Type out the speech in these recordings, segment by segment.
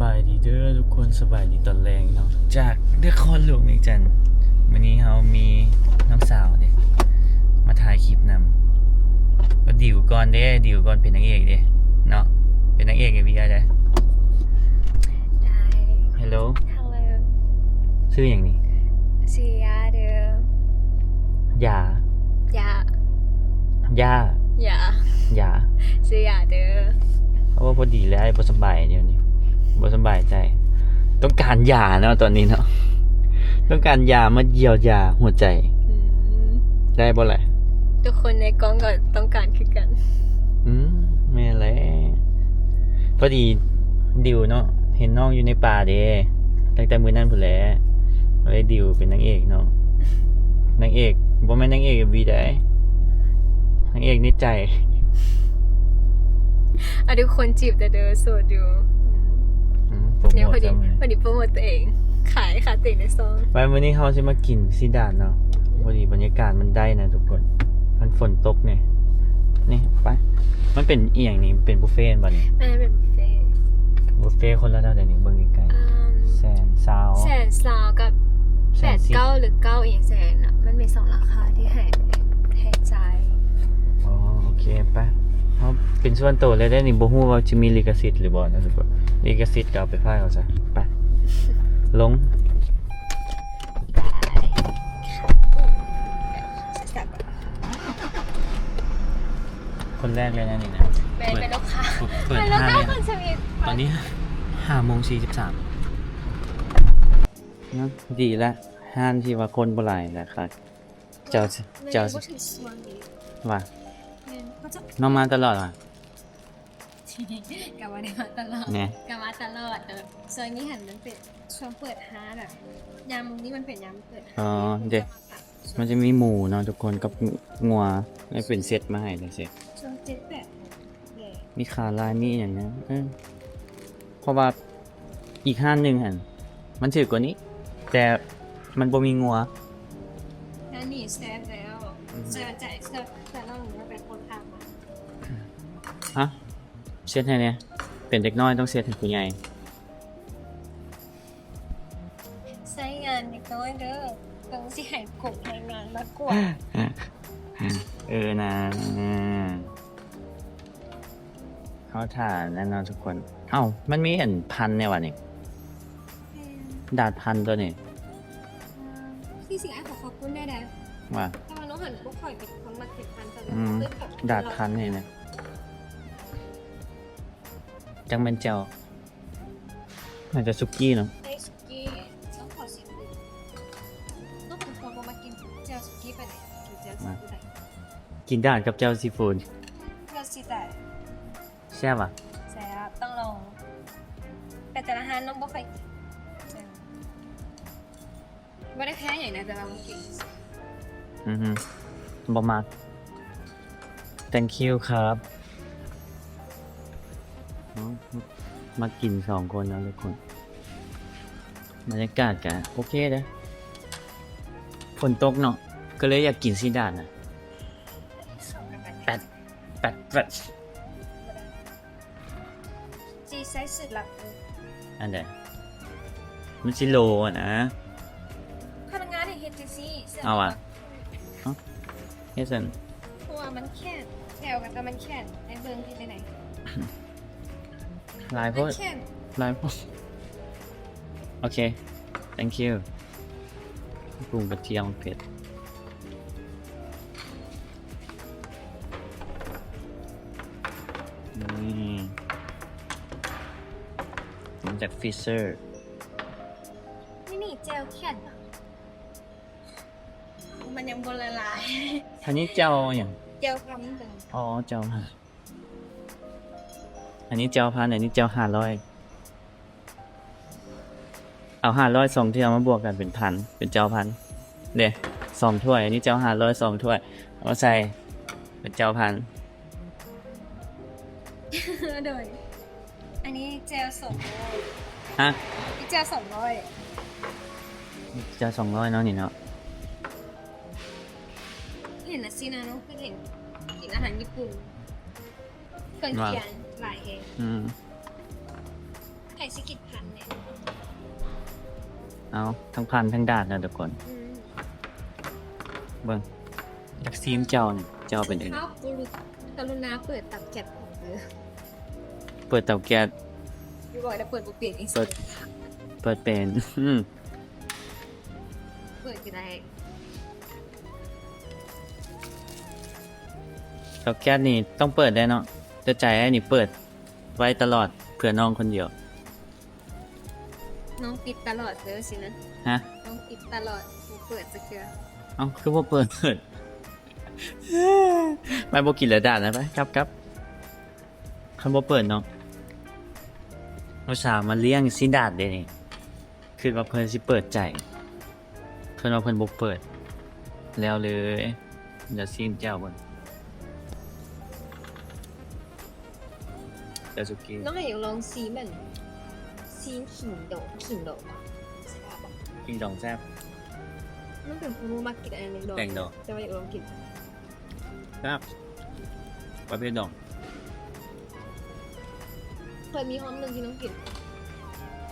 บายดีเด้อทุกคนสบายดีตอนแรงเนาะจากเด็กคนหลวงเมกจันทน์วันนี้เรามีน้องสาวเด็กมาถ่ายคลิปนำก็ดิวก่อนเด้ดิวก่อนเป็นนางเอกเด้เนาะเป็นนางเอกเอวีไอเด้ได้ ฮัลโหลฮัลโหลชื่ออย่างนี้เสียเด้อยาอย่าย่าอย่าหยาเสียเด้อเพราะว่าพอดีแล้วไอ้บ่สำบายเดี๋ยวนี้ บ่สำบายใจ ต้องการยาเนาะตอนนี้เนาะต้องการยามาเยียวยาหัวใจอืมได้บ่แหละทุกคนในกองก็ต้องการคือกัน อืมแม่นแหล้วพอดีดิวเนาะเห็นน้องอยู่ในป่าเด้ตั้งแต่มื้อนั้นพุ่นแหละเลยดิวเป็นนางเอกเนาะนางเอกบ่แม่นนางเอกวีได้นางเอกในใจอะทุกคนจีบแต่เด้อโสดอยู่อืมอื มโปรเนี่ยโมพทอดีจังเลยพอดีโปรโมทตัวเอง ขายค่ะติ่งในซองไปมื้อนี้เฮาสิมากินซีดานเนาะพอดีบรรยากาศมันได้นะทุกคน มันฝนตกเนี่ยนี่ไปมันเป็นอีหยังนี่เป็นบุฟเฟ่ต์บ่นี่แม่เป็นบุฟเฟ่ต์บุฟเฟ่ต์คนละเท่าใดนี่เบิ่งไกลอืมๆแสนซาวแสนสาวกับแสแปนดสิบเก้าหรือเก้าอีกแสนอะมันมีสองราคาที่ให้ให้จ่าย อ๋อโอเคไป เขาเป็นส่วนตัวเลยได้นี่บ่ฮู้ว่าจะมีลิขสิทธิ์หรือบ่นะทุกคนลิขสิทธิ์ก็เอาไปพายเอาซะไปลงสักคนแรกเลยนะนี่นะแม่เป็นลูกค้าเปิดแม่ห้าแล้วงก็เนี่ยคนสวีทตอนนี้ห้าโมงสี่สิบสามนะดีละห้านที่ว่าคนบ่หลายนะครับเจ้าเจ้าแม่ก็ถึงช่วงนี้ว่าแม่ ก็จะน้องมาตลอดอะกลับมาได้มาตลอดเนี่ยกลับมาตลอดเออส่วนนี้หันมันเป็นช่วงเปิดฮาร์ดอะยามนี้มันเป็นยามเปิดฮาร์อ๋อเด็กมันจะมีหมูเนาะทุกคนกับงัวไม่เป็นเซตมาให้เลยเซตช่วงเจ็ดแปดเลยมีขาลายมีอย่างนี้นเออเพราะว่าอีกห้านหนึ่งหันมันถือกว่านี้ แต่มันบ่มีงัวนั่นนี่แซฟแล้วอืม เจอใจเจอแต่เราหนูเป็นคนทำอะฮะเซตให้เนี่ยเป็นเด็กน้อยต้องเซตให้ผู้ใหญ่ใช้งานเด็กน้อยเด้อต้องสิให้กลุ่มให้งานมากกว่าเออนะเขาถ่านแน่นอนทุกคน เอ้า มันมีเห็นพันเนี่ยวะนี่ดาดพันตัวนี่ที่สิ่งไอ้ขอขอบคุณได้แล้วว่า แต่ว่าน้องหันพวกข่อยเป็นคนมาเก็บพันตลอดอืมซึ่งแบบดาดพันนี่นะจังเป็นเจ้าอาจจะซุกี้เนาะไอ้สุกี้ต้องขอชิมดูต้องเป็นคนมากินเจลสุกี้ไปไหนกินเจลสุกี้ไปไหนกินดาดกับเจ้าซีฟู้ดเจลซีแต่แซ่บอะแซ่บต้องลองแต่แต่ละร้านน้องบ่ค่อยกินแซ่บไม่ได้แพ้อย่างนะแต่ว่ามันกิน อือฮึบอมาก thank you ครับอ๋อมากินสองคนนะทุกคนบรรยากาศกันโอเคเลยฝนตกเนาะก็เลยอยากกินซีดานนะแปดแปดแปดจีใช้สุดหลักเลยอันเดมันชิโลอะนะพนักงานใน HTC เอาอะ เฮสันเพราะว่ามันแค่แถวกันแต่มันแค่ในเบิงที่ไปไหนลายโพมันดแค่ลายโพดโอเค thank you ปรุงกระเทียมเผ็ดนี่มาจากฟิเซอร์ นี่นี่เจลแค่นอะ มันยังบนละลายอันนี้เจ้าอย่างเจลคำนึงอ๋อเจ้าห้าอันนี้เจ้าพันอันนี้เจ้าห้าร้อยเอาห้าร้อยสองที่เอามาบวกกันเป็นพันเป็นเจ้าพันเดี๋ยสองถ้วย อันนี้เจ้าห้าร้อยสองถ้วยเอามาใส่เป็นเจ้าพันโดยอันนี้เจลสองร้อยฮะ นี่เจลสองร้อย เจ้าสองร้อยเนาะนี่เนาะ เห็นนะซีนาโนุคือเห็นกินอาหารญี่ปุ่นเกินเขียนหลายเองอืมไข่สิกิดพันเนี่ยเอาทั้งพันทั้งดาดนะทุกคนอืมเบิ่งจากซีมเจ้านี่เจ้าเป็นยังไงเขากรุกรุณาเปิดตับแกะเออเปิดเตาแก๊สอยู่บ่อยแล้วเปิดบุเปลี่ยนเองเปิดเปิดเป็นอืมเปิดก็ได้ เตาแก๊สนี่ต้องเปิดได้เนาะจะใจให้นี่เปิด ไว้ตลอดเผื่อน้องคนเดียว น้องปิดตลอดเด้อสินะฮะ น้องปิดตลอดบ่เปิดจะเคือเอ้าคือว่าเปิดเปิดไม่บอกกินแล้วด่านะไปครับครับคำว่าเปิดเนาะเราสาวมาเลี้ยงสิดาดเดนี่คือว่าเพิ่นสิเปิดใจเพิ่นว่าเพิ่นบ่เปิด แล้วเลยเดี๋ยวซีมเจ้าบน ยวสุกี้น้องอยากลองซีมันซีขิงดอกขิงดอกใช่ปะกินดองแซ่บ มันเป็นคนรู้มากินอันนึงดอกแต่งดอกแต่ว่าอยากลองกินครับประเภทดองเคยมีห้องหนึ่งที่น้องกิน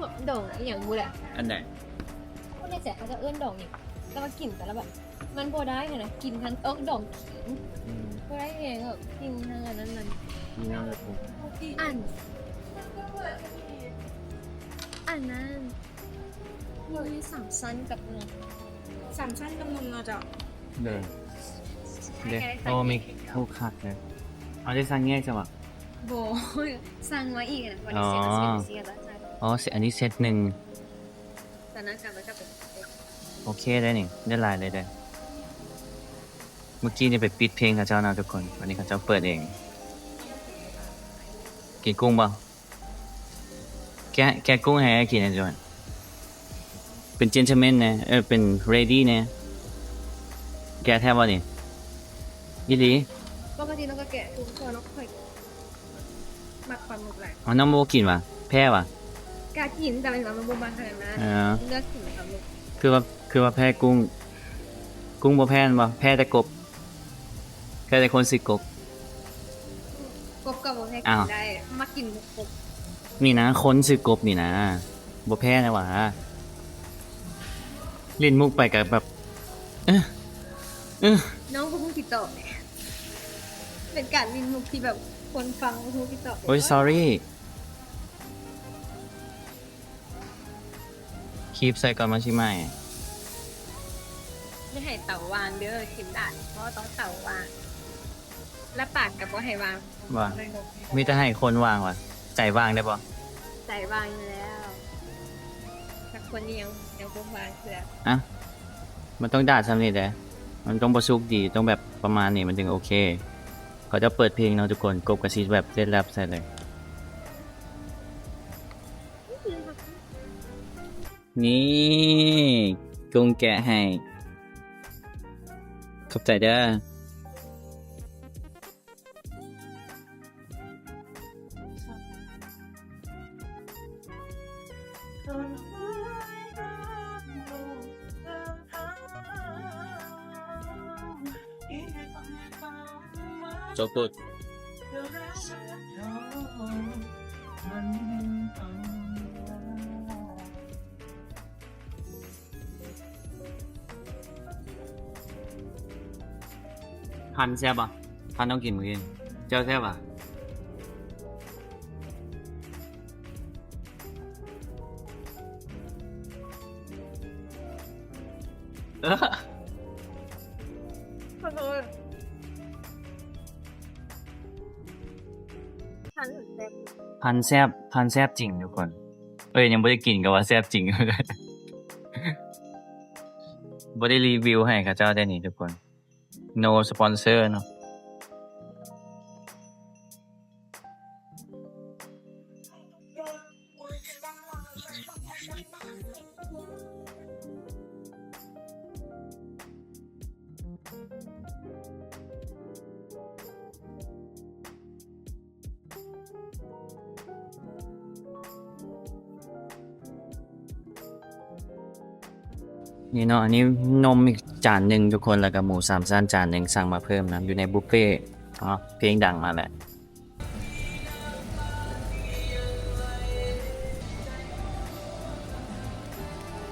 แบบดอกอะอย่างบูแหละอันไหนคนในแสเขาจะเอื้อนดอกนี่แต่ว่ากินแต่ละแบบมันโบได้เนี่ยนะกินทั้งเอิ๊กดอกขิงอืมโบได้เองแบบกินทั้งอันนั้นมันนี่ น่าจะถูกอัน อันนั้นมีสามสั้นกับนมสามชั้นกำนมเนาจ้าเดินเด็กโอ้มีเข้าคักเลยเอาได้สั่งแยจังวะโบสั่งมาอีกนะวันอ๋นี้อเสียเสียเสียแล้วใช่อ๋อเซตอันนี้เซตหนึ่งแต่นั้นกลับมาก็เป็นโอเคได้นี่ได้หลายเลยได้เมื่อกี้เนี่ยไปปิดเพลงกับเจ้านะทุกคน วันนี้เขาเจ้าเปิดเอง กินกุ้งเปล่าแกะแกะกุ้งให้กินนะจอนเป็นเจน t l e m แมนนะเออเป็น ready นะแกะแทบว่านี่ยี่หลีปกติน้องก็แกะทุกคนน้องค่อยมักความหมกแหละอ๋อน้องโมกินวะแพ้วะกากินแต่เป็นแบบมันโบมาขนาดนั้นเออเลือกกินครับลูกคือว่าคือว่าแพ้กุ้ง กุ้งบ่แพ้นบ่แพ้แต่กบแพ้แต่คนสิกบ กบกับโบแพ้อ้ากิวนได้ มากินกบนี่นะคนสิกบนี่นะบ่แพ้นะหวะเล่นมุกไปกับแบบเออเออน้องก็เพิ่งติดต่อเนี่ยเป็นการวินมุกที่แบบคนฟังก็เพิ่งติดต่อโอ้ย sorry คีบใส่ก่อนมาชิไหมไม่ให้เต่าวางเด้อขิมด่านเพราะว่าต้องเต่าวางและปากกับว่าให้วาง ว่ามีแต่ให้คนวางว่ะใจวางได้ปะใจวางอยู่แล้วแต่คนนี้ยังยังคงวางเสืออะมันต้องด่าสำเร็จเลยมันต้องประสุกดีต้องแบบประมาณนี้มันถึงโอเค เขาจะเปิดเพลงเนาะทุกคนกบกระซีแบบเต้นแรปใส่เลยนี่ กุ้งแกะให้ ขอบใจเด้อ โจกุดพันแซ่บอะพันต้องกินมือกินเจ้าแซ่บอะ เออขอโทษฉันถึงเต็มพันแซบพันแซบจริงทุกคน เอ้ยยังไม่ได้กินก็ว่าแซบจริงเลยไม่ได้รีวิวให้กับเจ้าได้นี่ทุกคน no sponsor เนาะ นี่เนาะอันนี้นมอีกจานหนึ่งทุกคนแล้วก็หมูสามชั้นจานหนึ่งสั่งมาเพิ่มนะอยู่ในบุฟเฟ่ต์อ๋อเพลงดังมาแหละ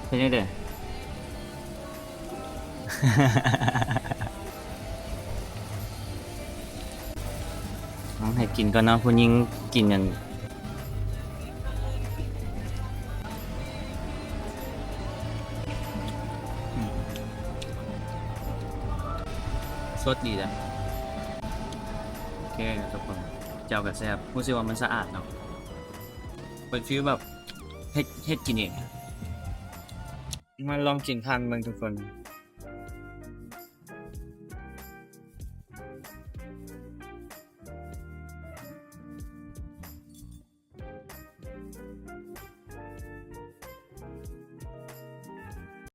เป็นยังไง เอาให้กินก่อนเนาะผู้หญิงกินอย่าง สดดีนะโอเคทุกคนเจ้ากับแซ่บรู้สึกว่ามันสะอาดเนาะเป็นฟิลแบบเฮ็ดเฮ็ดกินเองมาลองกินทานเมืองทุกคน